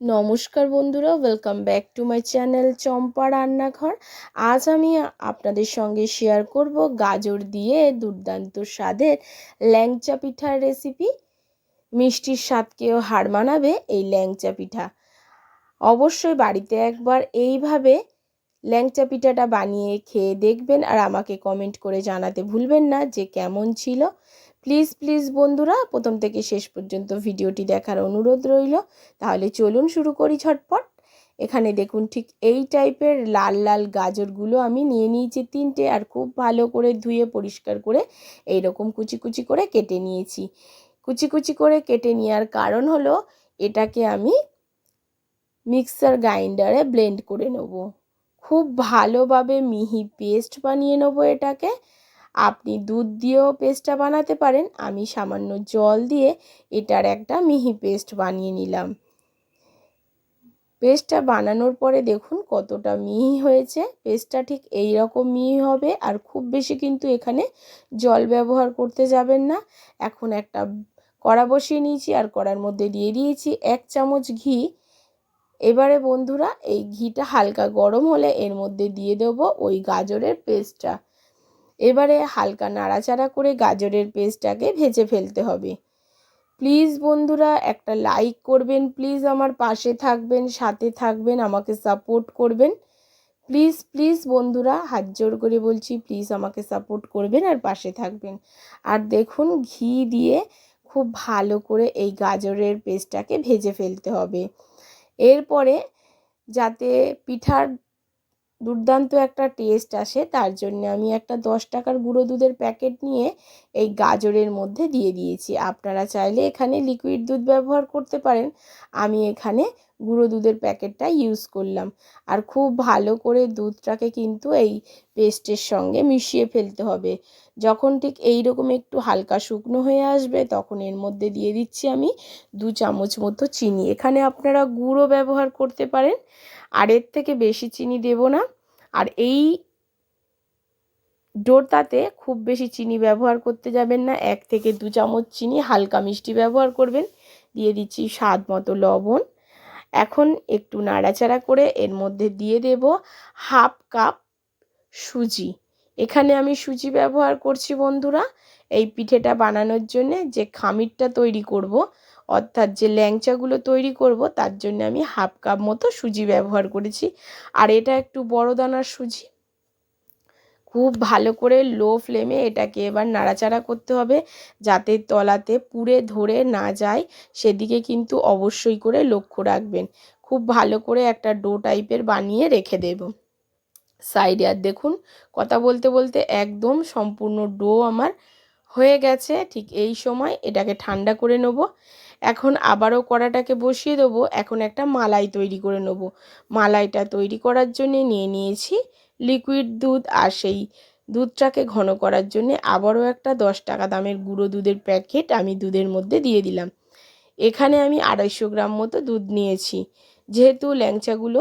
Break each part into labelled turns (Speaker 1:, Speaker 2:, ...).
Speaker 1: নমস্কার বন্ধুরা welcome back to my channel Champa রান্নাঘর। আজ আমি আপনাদের সঙ্গে শেয়ার করব গাজর দিয়ে দুর্দান্ত স্বাদের ল্যাংচা পিঠার রেসিপি মিষ্টির স্বাদকেও হার মানাবে এই ল্যাংচা পিঠা। অবশ্যই বাড়িতে একবার এইভাবে ল্যাংচা পিঠাটা বানিয়ে খেয়ে দেখবেন আর আমাকে কমেন্ট করে জানাতে ভুলবেন না যে কেমন ছিল। প্লিজ প্লিজ বন্ধুরা, প্রথম থেকে শেষ পর্যন্ত ভিডিওটি দেখার অনুরোধ রইল। তাহলে চলুন শুরু করি ঝটপট। এখানে দেখুন ঠিক এই টাইপের লাল লাল গাজরগুলো আমি নিয়ে নিয়েছি তিনটে আর খুব ভালো করে ধুয়ে পরিষ্কার করে এই রকম কুচি কুচি করে কেটে নিয়েছি। কুচি কুচি করে কেটে নেওয়ার কারণ হলো এটাকে আমি মিক্সার গ্রাইন্ডারে ব্লেন্ড করে নেব। খুব ভালোভাবে মিহি পেস্ট বানিয়ে নেব এটাকে। আপনি দুধ দিয়েও পেস্টটা বানাতে পারেন। আমি সামান্য জল দিয়ে এটার একটা মিহি পেস্ট বানিয়ে নিলাম। পেস্টটা বানানোর পরে দেখুন কতটা মিহি হয়েছে। পেস্টটা ঠিক এই রকম মিহি হবে আর খুব বেশি কিন্তু এখানে জল ব্যবহার করতে যাবেন না। এখন একটা কড়া বসিয়ে নিয়েছি আর কড়ার মধ্যে দিয়ে দিয়েছি এক চামচ ঘি। এবারে বন্ধুরা এই ঘিটা হালকা গরম হলে এর মধ্যে দিয়ে দেবো ওই গাজরের পেস্টটা। এবারে হালকা নাড়াচাড়া করে গাজরের পেস্টটাকে ভেজে ফেলতে হবে। প্লিজ বন্ধুরা, একটা লাইক করবেন, প্লিজ আমার পাশে থাকবেন, সাথে থাকবেন, আমাকে সাপোর্ট করবেন। প্লিজ প্লিজ বন্ধুরা, হাত জোর করে বলছি, প্লিজ আমাকে সাপোর্ট করবেন আর পাশে থাকবেন। আর দেখুন, ঘি দিয়ে খুব ভালো করে এই গাজরের পেস্টটাকে ভেজে ফেলতে হবে। এরপরে যাতে পিঠার দুর্দান্ত একটা টেস্ট আসে, তার জন্য আমি একটা দশ টাকার গুঁড়ো দুধের প্যাকেট নিয়ে এই গাজরের মধ্যে দিয়ে দিয়েছি। আপনারা চাইলে এখানে লিকুইড দুধ ব্যবহার করতে পারেন। আমি এখানে গুঁড়ো দুধের প্যাকেটটা ইউজ করলাম। আর খুব ভালো করে দুধটাকে কিন্তু এই পেস্টের সঙ্গে মিশিয়ে ফেলতে হবে। যখন ঠিক এই রকম একটু হালকা শুকনো হয়ে আসবে, তখন এর মধ্যে দিয়ে দিচ্ছি আমি দু চামচ মতো চিনি। এখানে আপনারা গুঁড়ো ব্যবহার করতে পারেন, আর এর থেকে বেশি চিনি দেব না। আর এই ডোরটাতে খুব বেশি চিনি ব্যবহার করতে যাবেন না। এক থেকে দু চামচ চিনি হালকা মিষ্টি ব্যবহার করবেন। দিয়ে দিচ্ছি স্বাদ মতো লবণ। এখন একটু নাড়াচাড়া করে এর মধ্যে দিয়ে দেব হাফ কাপ সুজি। এখানে আমি সুজি ব্যবহার করছি বন্ধুরা। এই পিঠেটা বানানোর জন্য যে খামিরটা তৈরি করব, অর্থাৎ যে ল্যাংচাগুলো তৈরি করব, তার জন্য আমি হাফ কাপ মতো সুজি ব্যবহার করেছি। আর এটা একটু বড় দানার সুজি। খুব ভালো করে লো ফ্লেমে এটাকে এবার নাড়াচাড়া করতে হবে যাতে তলাতে পুড়ে ধরে না যায়। সেদিকে কিন্তু অবশ্যই করে লক্ষ্য রাখবেন। খুব ভালো করে একটা ডো টাইপের বানিয়ে রেখে দেব। সাইডে আর দেখুন, কথা বলতে বলতে একদম সম্পূর্ণ ডো আমার হয়ে গেছে। ঠিক এই সময় এটাকে ঠান্ডা করে নেব। এখন আবারও কড়াটাকে বসিয়ে দেবো। এখন একটা মালাই তৈরি করে নেব। মালাইটা তৈরি করার জন্য নিয়ে নিয়েছি লিকুইড দুধ আর সেই দুধটাকে ঘন করার জন্য আবারও একটা দশ টাকা দামের গুঁড়ো দুধের প্যাকেট আমি দুধের মধ্যে দিয়ে দিলাম। এখানে আমি আড়াইশো গ্রাম মতো দুধ নিয়েছি। যেহেতু ল্যাংচাগুলো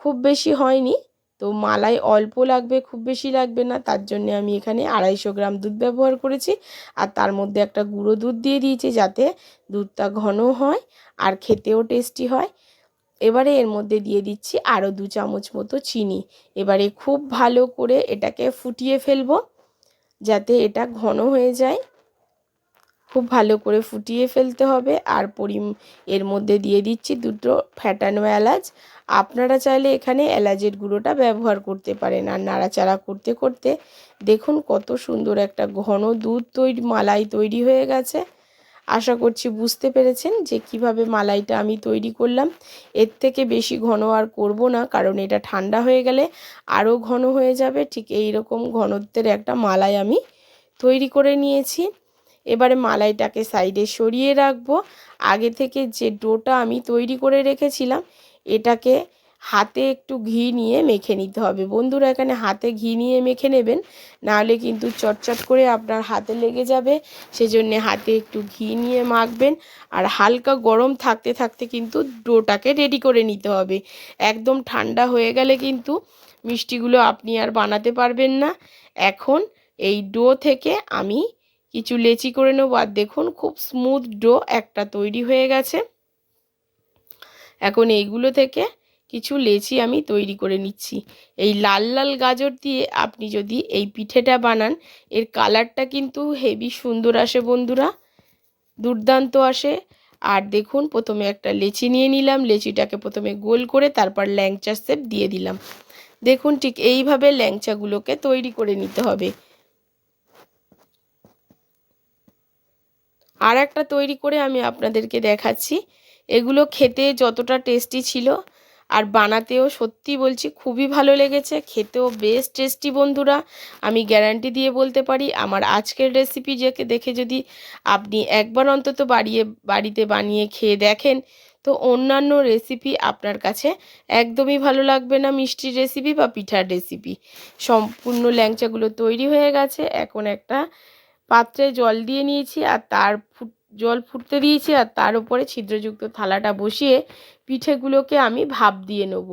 Speaker 1: খুব বেশি হয়নি, তো মালাই অল্প লাগবে, খুব বেশি লাগবে না, তার জন্য আমি এখানে আড়াইশো গ্রাম দুধ ব্যবহার করেছি। আর তার মধ্যে একটা গুঁড়ো দুধ দিয়ে দিয়েছি যাতে দুধটা ঘন হয় আর খেতেও টেস্টি হয়। এবারে এর মধ্যে দিয়ে দিচ্ছি আরও দু চামচ মতো চিনি। এবারে খুব ভালো করে এটাকে ফুটিয়ে ফেলব, যাতে এটা ঘন হয়ে যায়। খুব ভালো করে ফুটিয়ে ফেলতে হবে। আর পরি এর মধ্যে দিয়ে দিচ্ছি দুটো ফ্যাটানো এলাচ। আপনারা চাইলে এখানে এলাচের গুঁড়োটা ব্যবহার করতে পারেন আর নাড়াচাড়া করতে করতে। দেখুন কত সুন্দর একটা ঘন দুধ তৈরি, মালাই তৈরি হয়ে গেছে। আশা করছি বুঝতে পেরেছেন যে কীভাবে মালাইটা আমি তৈরি করলাম। এর থেকে বেশি ঘন আর করব না, কারণ এটা ঠান্ডা হয়ে গেলে আরও ঘন হয়ে যাবে। ঠিক এই রকম ঘনত্বের একটা মালাই আমি তৈরি করে নিয়েছি। এবারে মালাইটাকে সাইডে সরিয়ে রাখব। আগে থেকে যে ডোটা আমি তৈরি করে রেখেছিলাম, এটাকে হাতে একটু ঘি নিয়ে মেখে নিতে হবে। বন্ধুরা, এখানে হাতে ঘি নিয়ে মেখে নেবেন, নাহলে কিন্তু চটচট করে আপনার হাতে লেগে যাবে। সেজন্য হাতে একটু ঘি নিয়ে মাখবেন, আর হালকা গরম থাকতে থাকতে কিন্তু ডোটাকে রেডি করে নিতে হবে। একদম ঠান্ডা হয়ে গেলে কিন্তু মিষ্টিগুলো আপনি আর বানাতে পারবেন না। এখন এই ডো থেকে আমি কিছু লেচি করে নেব, আর দেখুন খুব স্মুথ ডো একটা তৈরি হয়ে গেছে। এখন এইগুলো থেকে কিছু লেচি আমি তৈরি করে নিচ্ছি। এই লাল লাল গাজর দিয়ে আপনি যদি এই পিঠেটা বানান, এর কালারটা কিন্তু হেভি সুন্দর আসে বন্ধুরা। দুর্দান্ত আসে। আর দেখুন, প্রথমে একটা লেচি নিয়ে নিলাম, লেচিটাকে প্রথমে গোল করে তারপর ল্যাংচা সেপ দিয়ে দিলাম। দেখুন, ঠিক এইভাবে ল্যাংচাগুলোকে তৈরি করে নিতে হবে। আর একটা তৈরি করে আমি আপনাদেরকে দেখাচ্ছি। এগুলো খেতে যতটা টেস্টি ছিল আর বানাতেও সত্যি বলছি খুবই ভালো লেগেছে, খেতেও বেশ টেস্টি বন্ধুরা। আমি গ্যারান্টি দিয়ে বলতে পারি, আমার আজকের রেসিপি যেকে দেখে যদি আপনি একবার অন্তত বাড়িয়ে, বাড়িতে বানিয়ে খেয়ে দেখেন, তো অন্যান্য রেসিপি আপনার কাছে একদমই ভালো লাগবে না, মিষ্টির রেসিপি বা পিঠার রেসিপি সম্পূর্ণ ল্যাংচাগুলো তৈরি হয়ে গেছে, এখন একটা পাত্রে জল দিয়ে নিয়েছি আর তার ফুট, জল ফুটতে দিয়েছি আর তার উপরে ছিদ্রযুক্ত থালাটা বসিয়ে পিঠেগুলোকে আমি ভাপ দিয়ে নেব।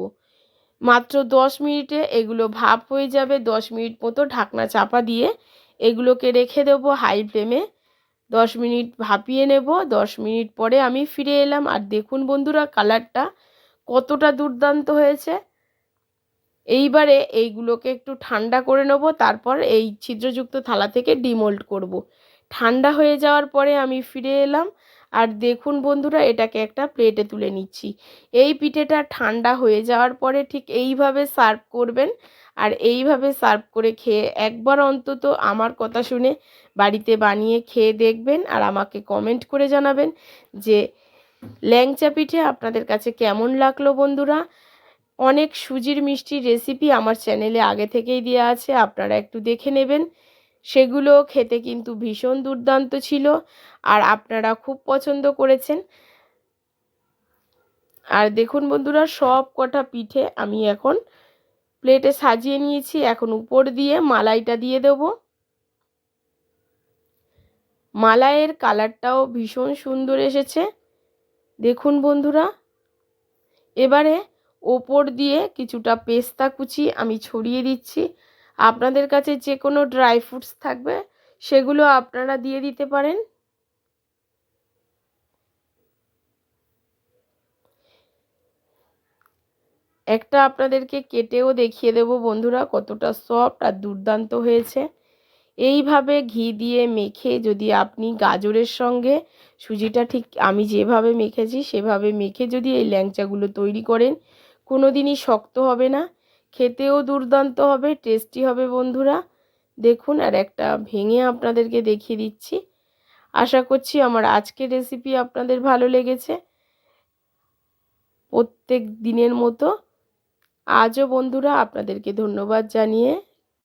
Speaker 1: মাত্র দশ মিনিটে এগুলো ভাপ হয়ে যাবে। দশ মিনিট মতো ঢাকনা চাপা দিয়ে এগুলোকে রেখে দেবো হাই ফ্লেমে দশ মিনিট ভাপিয়ে নেব। দশ মিনিট পরে আমি ফিরে এলাম। আর দেখুন বন্ধুরা, কালারটা কতটা দুর্দান্ত হয়েছে। এইবারে এইগুলোকে একটু ঠান্ডা করে নেব। তারপর এই ছিদ্রযুক্ত থালা থেকে ডিমোল্ড করব। ঠান্ডা হয়ে যাওয়ার পরে আমি ফিরে এলাম। আর দেখুন বন্ধুরা, এটাকে একটা প্লেটে তুলে নিচ্ছি। এই পিঠেটা ঠান্ডা হয়ে যাওয়ার পরে ঠিক এইভাবে সার্ভ করবেন। আর এইভাবে সার্ভ করে খেয়ে একবার অন্তত আমার কথা শুনে বাড়িতে বানিয়ে খেয়ে দেখবেন আর আমাকে কমেন্ট করে জানাবেন যে ল্যাংচা পিঠে আপনাদের কাছে কেমন লাগল বন্ধুরা? অনেক সুজির মিষ্টির রেসিপি আমার চ্যানেলে আগে থেকেই দেওয়া আছে, আপনারা একটু দেখে নেবেন। সেগুলো খেতে কিন্তু ভীষণ দুর্দান্ত ছিল আর আপনারা খুব পছন্দ করেছেন। আর দেখুন বন্ধুরা, সব কটা পিঠে আমি এখন প্লেটে সাজিয়ে নিয়েছি। এখন উপর দিয়ে মালাইটা দিয়ে দেব। মালাইয়ের কালারটাও ভীষণ সুন্দর এসেছে। দেখুন বন্ধুরা, এবারে ওপর দিয়ে কিছুটা পেস্তা কুচি আমি ছড়িয়ে দিচ্ছি। আপনাদের কাছে যে কোনো ড্রাই ফ্রুটস থাকবে, সেগুলো আপনারা দিয়ে দিতে পারেন। একটা আপনাদেরকে কেটেও দেখিয়ে দেব বন্ধুরা, কতটা সফট আর দুর্দান্ত হয়েছে। এইভাবে ঘি দিয়ে মেখে যদি আপনি গাজরের সঙ্গে, সুজিটা ঠিক আমি যেভাবে মেখেছি সেভাবে মেখে যদি এই ল্যাংচাগুলো তৈরি করেন কোনো দিনই শক্ত হবে না। খেতেও দুর্দান্ত হবে টেস্টি হবে বন্ধুরা। দেখুন, আর একটা ভেঙে আপনাদেরকে দেখিয়ে দিচ্ছি। আশা করছি আমার আজকের রেসিপি আপনাদের ভালো লেগেছে। প্রত্যেক দিনের মতো আজও বন্ধুরা আপনাদেরকে ধন্যবাদ জানিয়ে